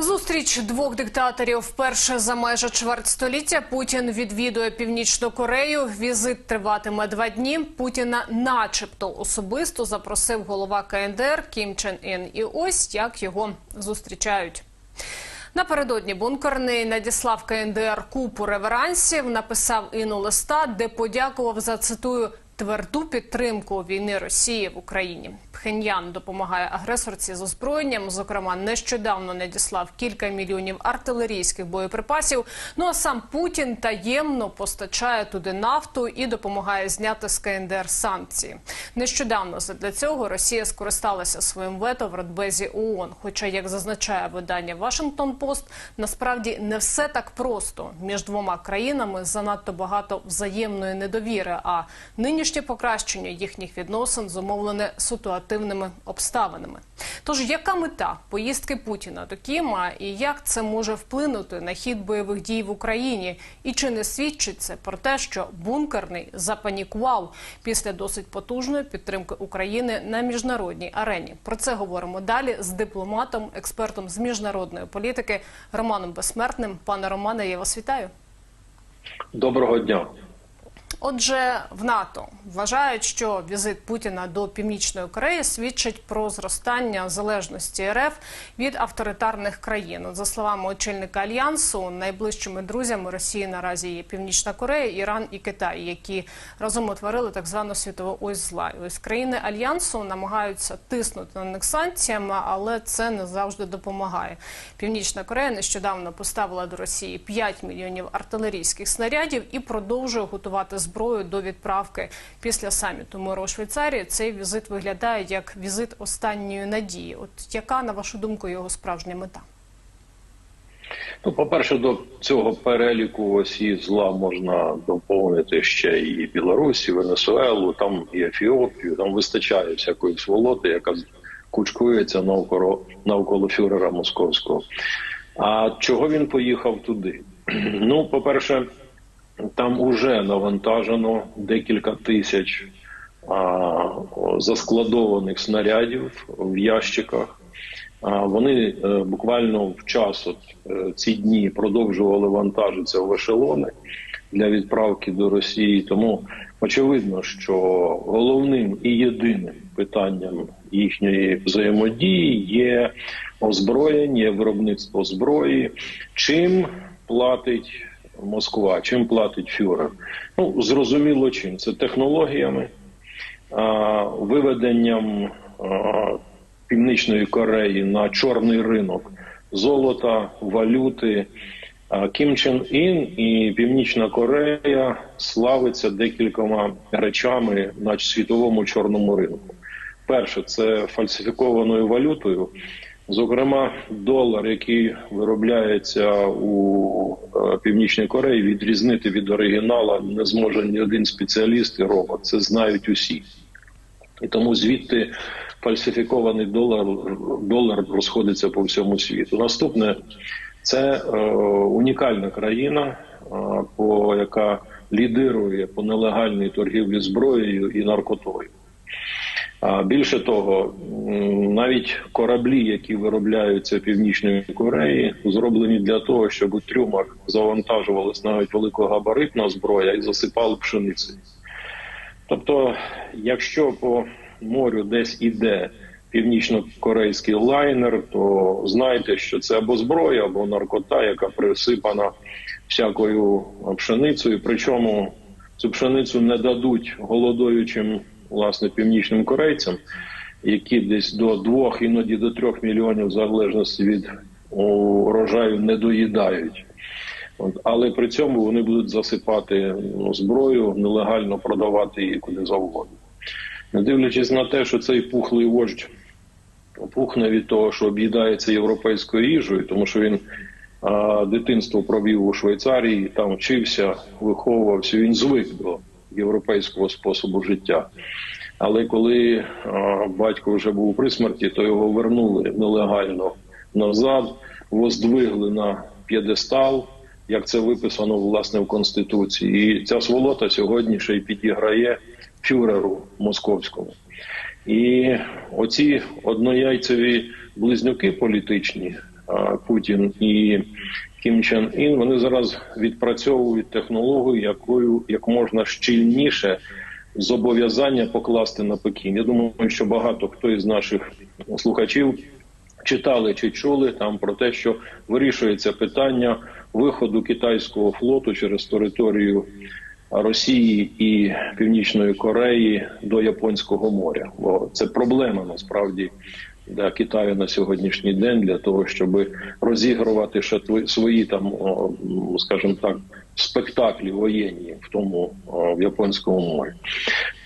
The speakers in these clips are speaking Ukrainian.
Зустріч двох диктаторів вперше за майже чверть століття. Путін відвідує північну Корею. Візит триватиме два дні. Путіна, начебто, особисто запросив голова КНДР Кім Чен Ін. І ось як його зустрічають. Напередодні бункерний надіслав КНДР купу реверансів, написав іну листа, де подякував за цитую тверду підтримку війни Росії в Україні. Пхеньян допомагає агресорці з озброєнням. Зокрема, нещодавно надіслав кілька мільйонів артилерійських боєприпасів. Ну а сам Путін таємно постачає туди нафту і допомагає зняти з КНДР санкції. Нещодавно для цього Росія скористалася своїм вето в Радбезі ООН. Хоча, як зазначає видання Вашингтон Пост, насправді не все так просто. Між двома країнами занадто багато взаємної недовіри. А нинішнє покращення їхніх відносин зумовлене ситуативними обставинами. Тож, яка мета поїздки Путіна до Кіма і як це може вплинути на хід бойових дій в Україні? І чи не свідчить це про те, що бункерний запанікував після досить потужної підтримки України на міжнародній арені? Про це говоримо далі з дипломатом, експертом з міжнародної політики Романом Безсмертним. Пане Романе, я вас вітаю. Доброго дня. Отже, в НАТО вважають, що візит Путіна до Північної Кореї свідчить про зростання залежності РФ від авторитарних країн. За словами очільника альянсу, найближчими друзями Росії наразі є Північна Корея, Іран і Китай, які разом утворили так звану світову ось зла. Ось країни альянсу намагаються тиснути на них санкціями, але це не завжди допомагає. Північна Корея нещодавно поставила до Росії 5 мільйонів артилерійських снарядів і продовжує готувати зброю до відправки після саміту миру у Швейцарії. Цей візит виглядає як візит останньої надії. От яка на вашу думку його справжня мета? Ну, по-перше, до цього переліку осі зла можна доповнити ще і Білорусь, і Венесуелу, там і Ефіопію. Там вистачає всякої сволоти, яка кучкується навколо навколо фюрера московського. А чого він поїхав туди? Ну, по-перше, там уже навантажено декілька тисяч а, заскладованих снарядів в ящиках. А, вони е, буквально в час от, е, ці дні продовжували вантажитися в ешелони для відправки до Росії. Тому очевидно, що головним і єдиним питанням їхньої взаємодії є озброєння, є виробництво зброї, чим платить. Москва, чим платить фюрер? Ну зрозуміло, чим це технологіями, а, виведенням а, Північної Кореї на чорний ринок золота, валюти. Кім Чен Ін і Північна Корея славиться декількома речами на світовому чорному ринку. Перше, це фальсифікованою валютою. Зокрема, долар, який виробляється у е, північній Кореї, відрізнити від оригінала не зможе ні один спеціаліст і робот. Це знають усі, і тому звідти фальсифікований долар долар розходиться по всьому світу. Наступне це е, унікальна країна, е, по яка лідирує по нелегальній торгівлі зброєю і наркотою. А більше того, навіть кораблі, які виробляються північної Кореї, зроблені для того, щоб у трюмах завантажувалась навіть великогабаритна зброя і засипали пшеницею. Тобто, якщо по морю десь іде північно-корейський лайнер, то знайте, що це або зброя, або наркота, яка присипана всякою пшеницею. Причому цю пшеницю не дадуть голодуючим власне північним корейцям, які десь до двох, іноді до трьох мільйонів залежності від урожаю не доїдають. От, але при цьому вони будуть засипати ну, зброю, нелегально продавати її куди завгодно. Не дивлячись на те, що цей пухлий вождь пухне від того, що об'їдається європейською їжею, тому що він а, дитинство провів у Швейцарії, там вчився, виховувався. Він звик до європейського способу життя. Але коли батько вже був при смерті, то його вернули нелегально назад, воздвигли на п'єдестал, як це виписано власне в конституції. І ця сволота сьогодні ще й підіграє фюреру московському. І оці однояйцеві близнюки політичні Путін і Кім Чен Ін, вони зараз відпрацьовують технологію, якою як можна щільніше зобов'язання покласти на Пекін. Я думаю, що багато хто із наших слухачів читали чи чули там про те, що вирішується питання виходу китайського флоту через територію Росії і Північної Кореї до Японського моря. Бо це проблема насправді для Китаю на сьогоднішній день для того, щоб розігрувати ще свої там, скажімо так, спектаклі воєнні в тому в Японському морі.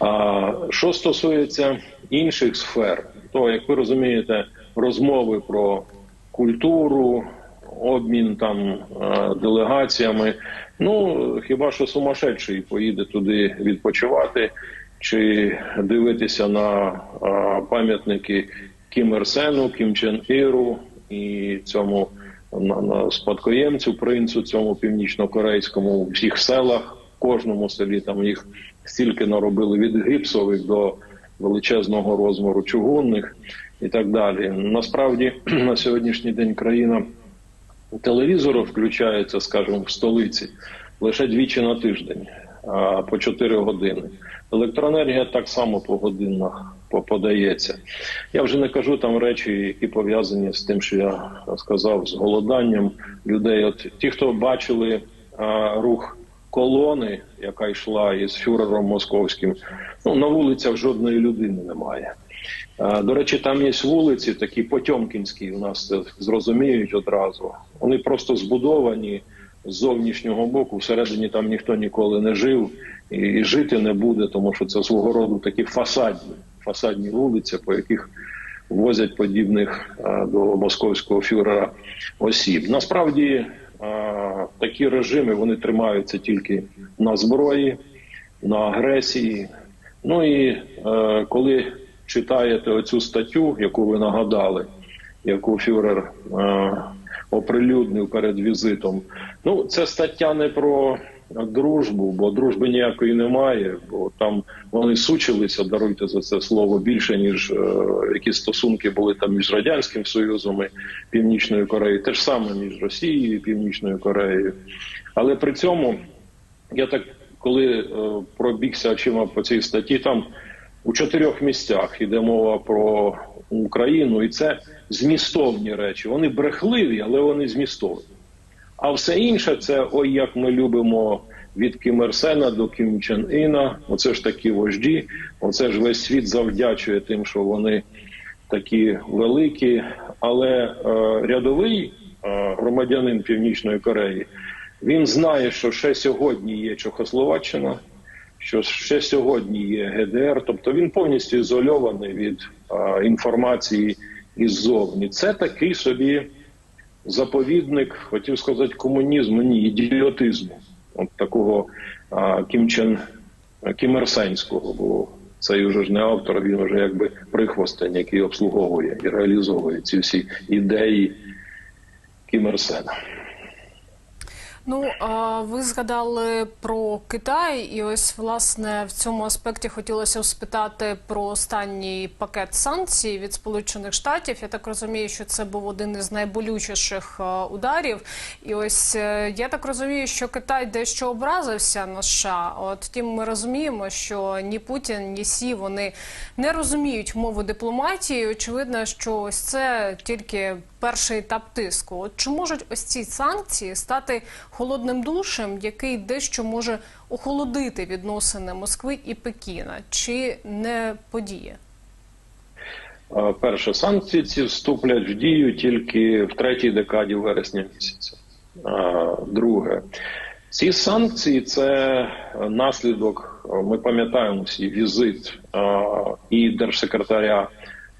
А що стосується інших сфер, то як ви розумієте, розмови про культуру, обмін там е, делегаціями. Ну хіба що сумасшедший поїде туди відпочивати чи дивитися на е, пам'ятники Кім Ір Сену, Кім Чен Іру і цьому на, спадкоємцю, принцу цьому північно-корейському у всіх селах, в кожному селі там їх стільки наробили від гіпсових до величезного розміру чугунних і так далі. Насправді на сьогоднішній день країна телевізору включається, скажімо, в столиці лише двічі на тиждень, а по 4 години. Електроенергія так само по годинах подається. Я вже не кажу там речі, які пов'язані з тим, що я сказав, з голоданням людей. От ті, хто бачили а, рух колони, яка йшла із фюрером московським, ну на вулицях жодної людини немає. До речі, там є вулиці, такі Потьомкінські, у нас це зрозуміють одразу. Вони просто збудовані з зовнішнього боку. Всередині там ніхто ніколи не жив і жити не буде, тому що це свого роду такі фасадні, фасадні вулиці, по яких возять подібних е, до московського фюрера осіб. Насправді е, такі режими вони тримаються тільки на зброї, на агресії. Ну і е, коли читаєте оцю статтю, яку ви нагадали, яку Фюрер оприлюднив перед візитом, ну це стаття не про дружбу, бо дружби ніякої немає, бо там вони сучилися, даруйте за це слово більше ніж е, які стосунки були там між радянським союзом і Північною Кореєю, те ж саме між Росією і Північною Кореєю, але при цьому я так коли е, пробігся очима по цій статті, там у чотирьох місцях йде мова про Україну, і це змістовні речі. Вони брехливі, але вони змістовні. А все інше це ой, як ми любимо від Кім Ір Сена до Кім Чен Іна. Оце ж такі вожді. Оце ж весь світ завдячує тим, що вони такі великі. Але е, рядовий е, громадянин Північної Кореї він знає, що ще сьогодні є Чехословаччина, що ще сьогодні є ГДР, тобто він повністю ізольований від е, інформації іззовні. Це такий собі заповідник, хотів сказати, комунізму, ні, ідіотизму, от такого а, Кімчен Кімерсенського, було. цей вже ж не автор, він вже якби прихвостень, який обслуговує і реалізовує ці всі ідеї Кімерсена. Ну, ви згадали про Китай, і ось власне в цьому аспекті хотілося спитати про останній пакет санкцій від Сполучених Штатів. Я так розумію, що це був один із найболючіших ударів. І ось е, я так розумію, що Китай дещо образився на США. От втім, ми розуміємо, що ні Путін, ні Сі вони не розуміють мови дипломатії. Очевидно, що ось це тільки перший етап тиску. От чи можуть ось ці санкції стати холодним душем, який дещо може охолодити відносини Москви і Пекіна, чи не подіє? Перше, санкції ці вступлять в дію тільки в третій декаді вересня місяця. Друге, ці санкції це наслідок. Ми пам'ятаємо всі візит і держсекретаря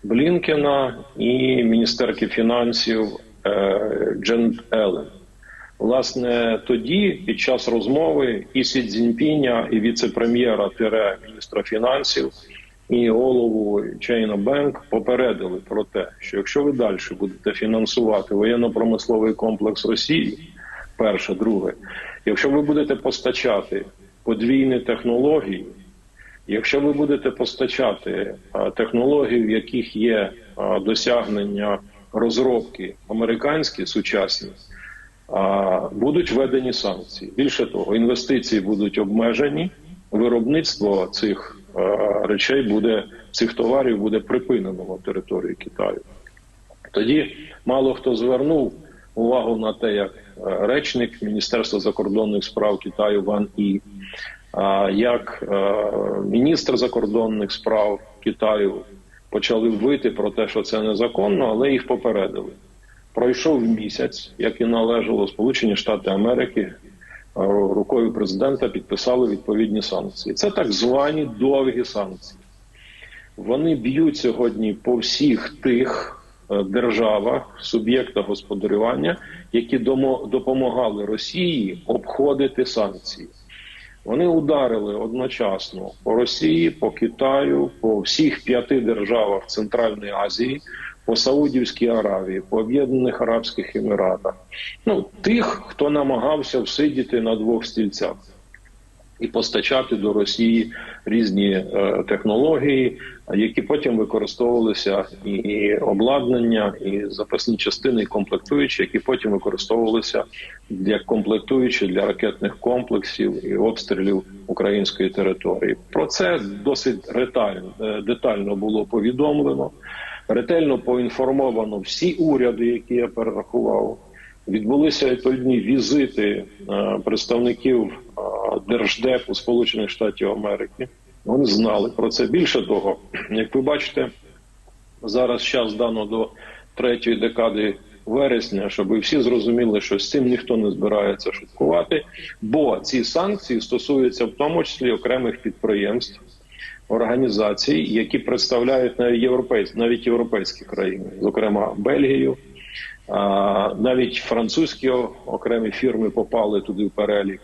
Блінкена, і міністерки фінансів е, Джен Елен. Власне, тоді, під час розмови і Сі Цзіньпіня, і віце-прем'єра міністра фінансів і голову Чейна Бенк попередили про те, що якщо ви далі будете фінансувати воєнно-промисловий комплекс Росії, перше, друге, якщо ви будете постачати подвійні технології, якщо ви будете постачати а, технології, в яких є досягнення розробки американські сучасні, будуть введені санкції. Більше того, інвестиції будуть обмежені, виробництво цих е, речей буде цих товарів буде припинено на території Китаю. Тоді мало хто звернув увагу на те, як е, речник Міністерства закордонних справ Китаю Ван І, як е, міністр закордонних справ Китаю почали вити про те, що це незаконно, але їх попередили. Пройшов місяць, як і належало Сполучені Штати Америки е, рукою президента підписали відповідні санкції. Це так звані довгі санкції. Вони б'ють сьогодні по всіх тих е, державах, суб'єктах господарювання, які допомагали Росії обходити санкції. Вони ударили одночасно по Росії, по Китаю, по всіх п'яти державах Центральної Азії, по Саудівській Аравії, по Об'єднаних Арабських Еміратах. Ну тих, хто намагався всидіти на двох стільцях і постачати до Росії різні е, технології, які потім використовувалися і, обладнання, і запасні частини, і комплектуючі, які потім використовувалися як комплектуючі для ракетних комплексів і обстрілів української території. Про це досить ретально е, детально було повідомлено. Ретельно поінформовано всі уряди, які я перерахував. Відбулися відповідні візити е, представників держдепу Сполучених Штатів Америки. Вони знали про це. Більше того, як ви бачите, зараз час дано до третьої декади вересня, щоб всі зрозуміли, що з цим ніхто не збирається шуткувати, бо ці санкції стосуються в тому числі окремих підприємств. Організацій, які представляють навіть європейські, навіть європейські країни, зокрема Бельгію, навіть французькі окремі фірми попали туди в перелік,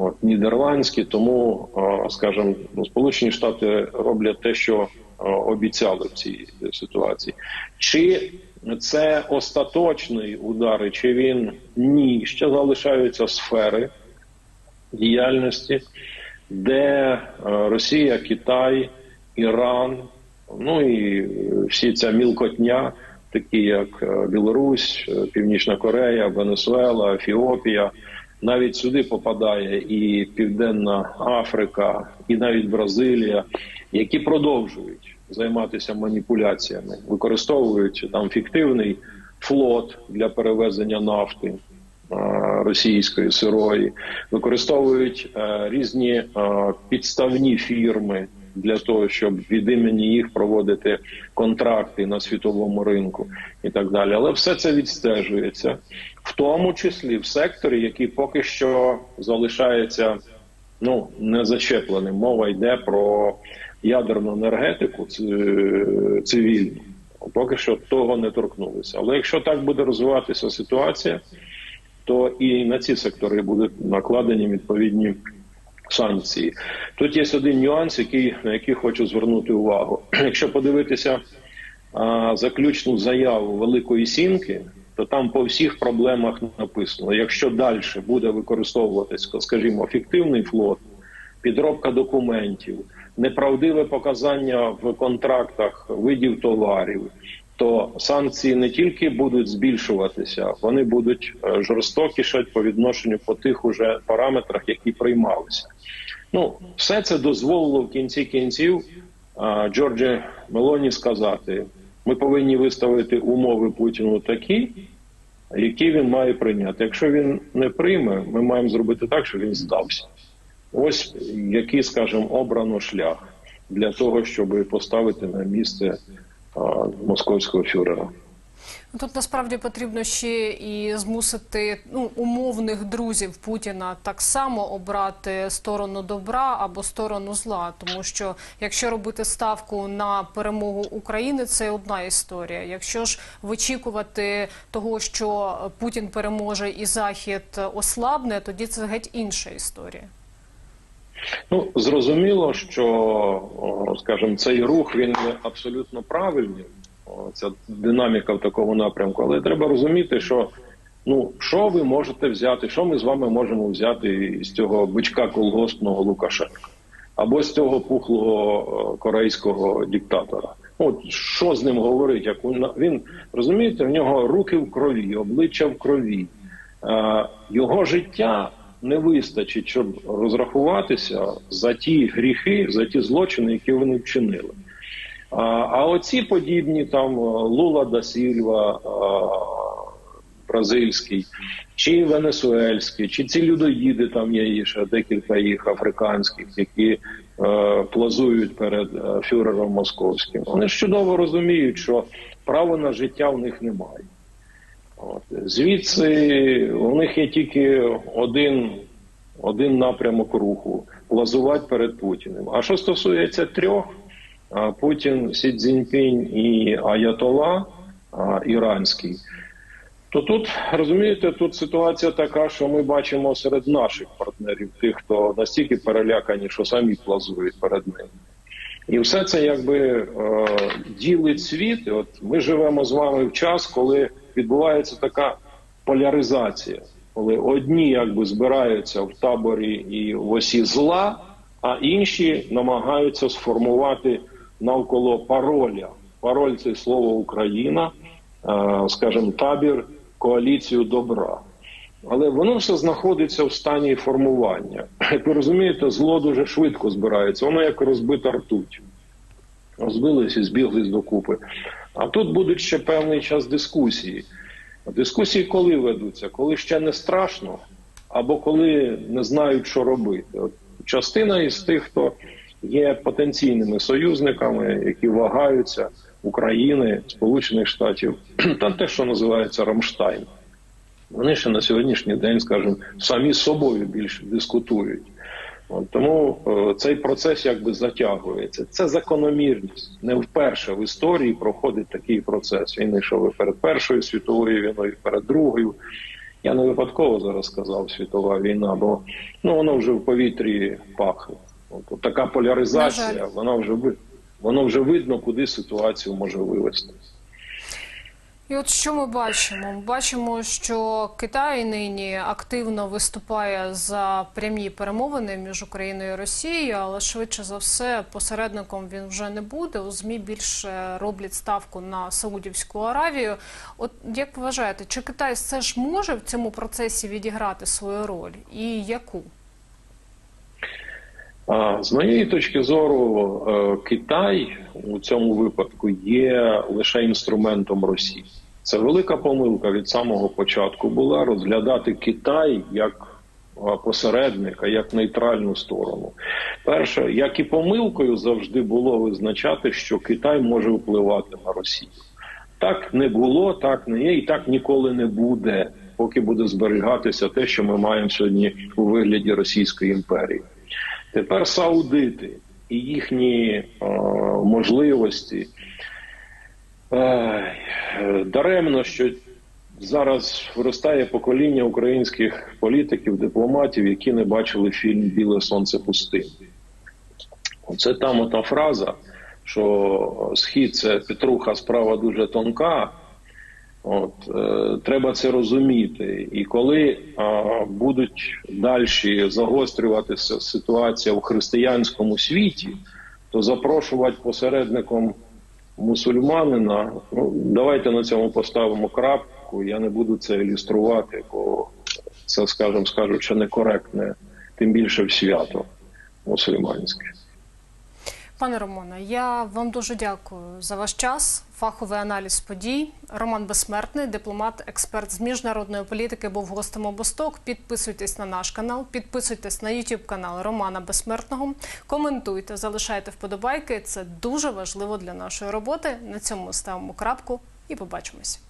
от, нідерландські. Тому, а, скажімо, ну, Сполучені Штати роблять те, що обіцяли в цій ситуації. Чи це остаточний удар, чи він ні? Ще залишаються сфери діяльності, де е, Росія, Китай, Іран, ну і всі ця мілкотня, такі як е, Білорусь, е, Північна Корея, Венесуела, Ефіопія, навіть сюди попадає і Південна Африка, і навіть Бразилія, які продовжують займатися маніпуляціями, використовують там фіктивний флот для перевезення нафти е, російської сирої, використовують е, різні е, підставні фірми для того, щоб від імені їх проводити контракти на світовому ринку і так далі. Але все це відстежується, в тому числі в секторі, який поки що залишається ну не зачепленим. Мова йде про ядерну енергетику цивільну. Поки що того не торкнулися. Але якщо так буде розвиватися ситуація, то і на ці сектори будуть накладені відповідні санкції. Тут є один нюанс, який на який хочу звернути увагу. Якщо подивитися а, заключну заяву Великої Сімки, то там по всіх проблемах написано: якщо далі буде використовуватись, скажімо, фіктивний флот, підробка документів, неправдиве показання в контрактах видів товарів, то санкції не тільки будуть збільшуватися, вони будуть е, жорстокішати по відношенню по тих уже параметрах, які приймалися. Ну, все це дозволило в кінці кінців Джорджі Мелоні сказати: ми повинні виставити умови Путіну такі, які він має прийняти. Якщо він не прийме, ми маємо зробити так, щоб він здався. Ось який, скажімо, обрано шлях для того, щоб поставити на місце московського фюрера. Тут насправді потрібно ще і змусити ну, умовних друзів Путіна так само обрати сторону добра або сторону зла. Тому що якщо робити ставку на перемогу України, це одна історія. Якщо ж вичікувати того, що Путін переможе і Захід ослабне, тоді це геть інша історія. Ну зрозуміло, що скажімо, цей рух він абсолютно правильний. Ця динаміка в такому напрямку, але треба розуміти, що ну що ви можете взяти, що ми з вами можемо взяти з цього бичка колгоспного Лукашенка або з цього пухлого корейського диктатора. От що з ним говорить? Як він, він розумієте, в нього руки в крові, обличчя в крові. Е, його життя не вистачить, щоб розрахуватися за ті гріхи, за ті злочини, які вони вчинили. А, а оці подібні там е, Лула да Сільва, е, бразильський, чи венесуельський, чи ці людоїди, там є ще декілька їх африканських, які е, плазують перед е, фюрером московським. Вони ж чудово розуміють, що права на життя в них немає. От. Звідси у них є тільки один, один напрямок руху плазувати перед Путіним. А що стосується трьох, Путін, Сі Цзіньпінь і Аятола іранський, то тут розумієте, тут ситуація така, що ми бачимо серед наших партнерів тих, хто настільки перелякані, що самі плазують перед ними. І все це якби е, ділить світ. От ми живемо з вами в час, коли відбувається така поляризація, коли одні якби збираються в таборі і в осі зла, а інші намагаються сформувати навколо пароля. Пароль це слово Україна, е, скажімо, табір, коаліцію добра. Але воно все знаходиться в стані формування. Як ви розумієте, зло дуже швидко збирається, воно як розбита ртуть. Розбились і збіглись докупи. А тут будуть ще певний час дискусії. Дискусії коли ведуться? Коли ще не страшно, або коли не знають, що робити. От частина із тих, хто є потенційними союзниками, які вагаються України, Сполучених Штатів, та те, що називається Рамштайн. Вони ще на сьогоднішній день, скажімо, самі з собою більше дискутують. Тому е, цей процес якби затягується. Це закономірність. Не вперше в історії проходить такий процес. Він йшов і перед Першою світовою війною, і перед Другою. Я не випадково зараз сказав світова війна, бо ну воно вже в повітрі пахне. От, от така поляризація, вона вже воно вже видно, куди ситуацію може вивести. І от що ми бачимо? Ми бачимо, що Китай нині активно виступає за прямі перемовини між Україною і Росією, але швидше за все посередником він вже не буде. У змі більше роблять ставку на Саудівську Аравію. От як вважаєте, чи Китай все ж може в цьому процесі відіграти свою роль і яку? З моєї точки зору, е, Китай у цьому випадку є лише інструментом Росії. Це велика помилка від самого початку була розглядати Китай як посередника, як нейтральну сторону. Перше, як і помилкою завжди було визначати, що Китай може впливати на Росію. Так не було, так не є, і так ніколи не буде, поки буде зберігатися те, що ми маємо сьогодні у вигляді Російської імперії. Тепер саудити і їхні е, можливості е, даремно, що зараз виростає покоління українських політиків, дипломатів, які не бачили фільм Біле сонце пустині. Оце там ота фраза, що схід це Петруха справа дуже тонка. От е, треба це розуміти, і коли е, будуть далі загострюватися ситуація в християнському світі, то запрошувати посередником мусульманина. Ну давайте на цьому поставимо крапку. Я не буду це ілюструвати, бо це, скажімо, скажучи, некоректне, тим більше в свято мусульманське. Пане Романе, я вам дуже дякую за ваш час. Фаховий аналіз подій. Роман Безсмертний, дипломат, експерт з міжнародної політики, був гостем обосток. Підписуйтесь на наш канал, підписуйтесь на YouTube канал Романа Безсмертного. Коментуйте, залишайте вподобайки. Це дуже важливо для нашої роботи. На цьому ставимо крапку і побачимось.